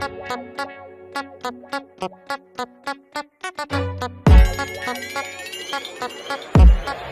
Thank you.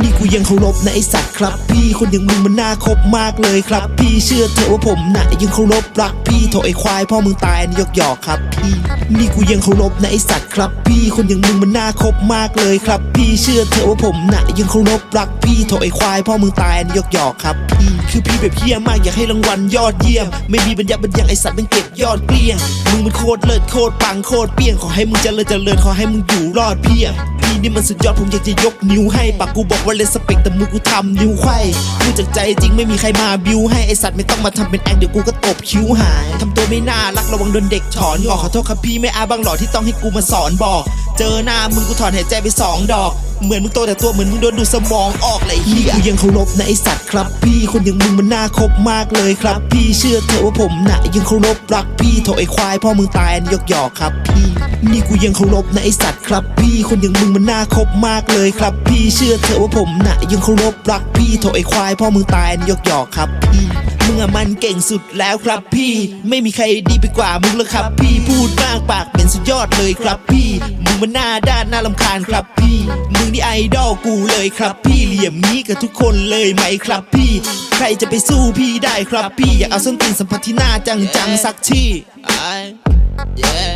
นี่กูยังเคารพนะไอสัตว์ครับ พี่คนอย่างมึงมันน่าคบมากเลยครับ พี่เชื่อเถอะว่าผมน่ะยังเคารพรักพี่โถไอควายพ่อมึงตายนี่ยกหยอกครับพี่นี่กูยังเคารพนะไอสัตว์ครับ พี่คนอย่างมึงมันน่าคบมากเลยครับ พี่เชื่อเถอะว่าผมน่ะยังเคารพรักพี่โถไอควายพ่อมึงตายนี่ยกหยอกครับพี่คือพี่แบบเฮี้ยมากอยากให้รางวัลยอดเยี่ยม ไม่มีบรรยาบรรยังไอสัตว์มันเก็บยอดเกลี้ยงมึงมันโคตรเลิศโคตรปังโคตรเปี้ยงขอให้มึงเจริญเจริญขอให้มึงอยู่รอดเพียง พี่นี่มันสุดยอดผมอยากจะยกนิ้วให้ปากกูบอกว่าเลนสเปกแต่มือกูทำนิ้วไขว้พูดจากใจจริงไม่มีใครมาบิวให้ไอสัตว์ไม่ต้องมาทำเป็นแองเดี๋ยวกูก็ตบคิ้วหายทำตัวไม่น่ารักระวังโดนเด็กถอนงอกขอโทษครับพี่ไม่อาบังหล่อที่ต้องให้กูมาสอนบอก เจอหน้ามึงกูถอนหายใจไปสองดอก เหมือนมึงโตแต่ตัวเหมือนมึงโดนดูดสมองออกเลยเฮียกูยังเคารพนะไอสัตว์ครับพี่คนอย่างมึงมันน่าคบมากเลยครับ พี่เชื่อเถอะว่าผมน่ะยังเคารพรักพี่โถไอควายพ่อมึงตายอันยกหยอกครับพี่นี่กูยังเคารพนะไอสัตว์ครับพี่คนอย่างมึงมันน่าคบมากเลยครับ พี่เชื่อเถอะว่าผมน่ะยังเคารพรักพี่โถไอควายพ่อมึงตายอันยกหยอกครับพี่มึงอะมันเก่งสุดแล้วครับพี่ ไม่มีใครดีไปกว่ามึงแล้วครับ พี่พูดมากปากเป็นสุดยอดเลยครับพี่ มันหน้าด้านน่าลำคาญครับพี่ มึงนี่ไอดอลกูเลยครับพี่เหลี่ยมนี้กับทุกคนเลยไหมครับพี่ ใครจะไปสู้พี่ได้ครับพี่ อยากเอาส้นตีนสัมผัสที่หน้าจังๆสักที่ yeah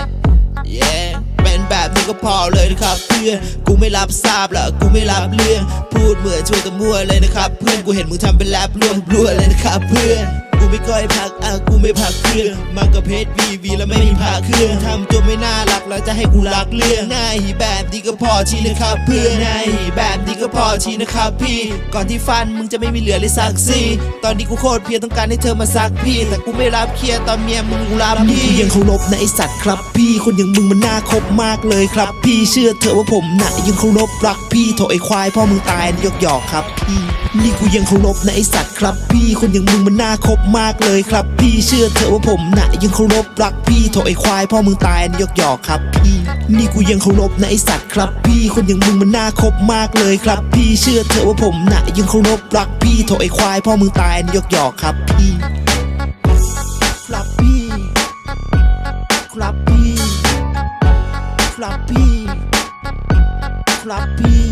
yeah เป็นแบบนี้ก็พอเลยนะครับเพื่อน กูไม่รับทราบละกูไม่รับเรื่อง พูดเหมือนช่วยกันมั่วเลยนะครับ เพื่อน กูเห็นมึงทำเป็นแรปร่วมรัวเลยนะครับเพื่อน กูไม่ค่อยพักอะกูไม่พักเครื่องมากับเพจวีวีแล้วไม่มีพักเครื่องทำตัวไม่น่ารักแล้วจะให้กูรักเรื่องนาหีแบบนี้ก็พอชีนะครับเพื่อนนาหีแบบนี้ก็พอชีนะครับพี่ ก่อนที่ฟันมึงจะไม่มีเหลือเลยสักซี่ตอนนี้กูโคตรเพียรต้องการให้เธอมาซักพี่แต่กูไม่รับเคลียร์ตอนเมียมึงกูรับพี่ยังเคารพนะไอสัตว์ครับพี่คนอย่างมึงมันน่าคบมากเลยครับ พี่เชื่อเถอะว่าผมน่ะยังเคารพรักพี่โถไอควายพ่อมึงตายยกหยอกครับพี่ นี่กูยังเคารพนะไอสัตว์ครับ พี่คนอย่างมึงมันน่าคบมากเลยครับ พี่เชื่อเถอะว่าผมนะยังเคารพรักพี่โถไอควายพ่อมึงตายนะยกยอกครับพี่นี่กูยังเคารพนะไอสัตว์ครับ พี่คนอย่างมึงมันน่าคบมากเลยครับ พี่เชื่อเถอะว่าผมนะยังเคารพรักพี่โถไอควายพ่อมึงตายนะยกยอกครับพี่ครับพี่ครับพี่ครับพี่ครับพี่